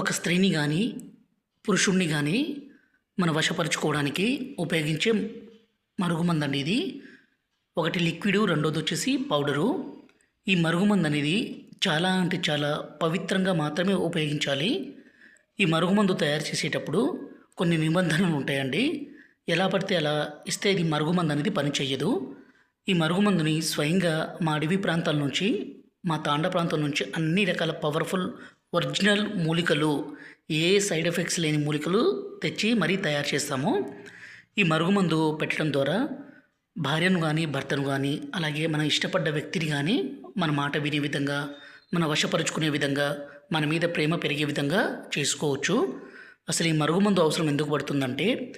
ఒక స్త్రీని కానీ పురుషుణ్ణి కానీ మన వశపరుచుకోవడానికి ఉపయోగించే మరుగుమందండి ఇది. ఒకటి లిక్విడ్ రెండోది వచ్చేసి పౌడరు. ఈ మరుగుమందు అనేది చాలా అంటే చాలా పవిత్రంగా మాత్రమే ఉపయోగించాలి. ఈ మరుగుమందు తయారు చేసేటప్పుడు కొన్ని నిబంధనలు ఉంటాయండి. ఎలా పడితే అలా ఇస్తే ఇది మరుగుమందు అనేది పనిచేయదు ఈ మరుగుమందుని స్వయంగా మా అడవి ప్రాంతాల నుంచి మా తాండ ప్రాంతం నుంచి అన్ని రకాల పవర్ఫుల్ ఒరిజినల్ మూలికలు ఏ సైడ్ ఎఫెక్ట్స్ లేని మూలికలు తెచ్చి మరీ తయారు చేస్తాము. ఈ మరుగుమందు పెట్టడం ద్వారా భార్యను కానీ భర్తను కానీ అలాగే మన ఇష్టపడ్డ వ్యక్తిని కానీ మన మాట వినే విధంగా మన వశపరుచుకునే విధంగా మన మీద ప్రేమ పెరిగే విధంగా చేసుకోవచ్చు. అసలు ఈ మరుగుమందు అవసరం ఎందుకు పడుతుందంటే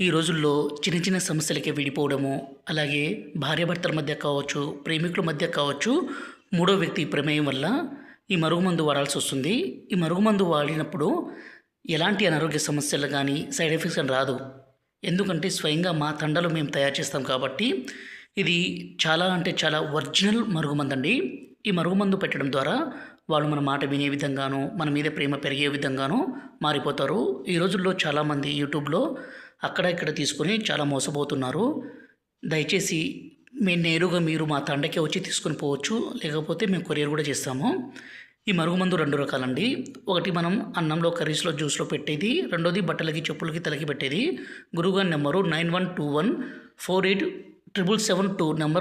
ఈ రోజుల్లో చిన్న చిన్న సమస్యలకే విడిపోవడము అలాగే భార్యాభర్తల మధ్య కావచ్చు ప్రేమికుల మధ్య కావచ్చు మూడో వ్యక్తి ప్రమేయం వల్ల ఈ మరుగుమందు వాడాల్సి వస్తుంది. ఈ మరుగుమందు వాడినప్పుడు ఎలాంటి అనారోగ్య సమస్యలు కానీ సైడ్ ఎఫెక్ట్స్ అని రాదు. ఎందుకంటే స్వయంగా మా తండలు మేము తయారు చేస్తాం కాబట్టి ఇది చాలా అంటే చాలా ఒరిజినల్ మరుగుమందు అండి ఈ మరుగుమందు పెట్టడం ద్వారా వాళ్ళు మన మాట వినే విధంగానో మన మీద ప్రేమ పెరిగే విధంగానో మారిపోతారు. ఈ రోజుల్లో చాలామంది యూట్యూబ్లో అక్కడ ఇక్కడ తీసుకొని చాలా మోసపోతున్నారు. దయచేసి మేము నేరుగా మీరు మా తండకే వచ్చి తీసుకొని పోవచ్చు లేకపోతే మేము కొరియర్ కూడా చేస్తాము. ఈ మరుగుమందు రెండు రకాలండి. ఒకటి మనం అన్నంలో కర్రీస్లో జ్యూస్లో పెట్టేది. రెండోది బట్టలకి చెప్పులకి తలకి పెట్టేది. గురుగారి number nine one two one four eight triple seven two number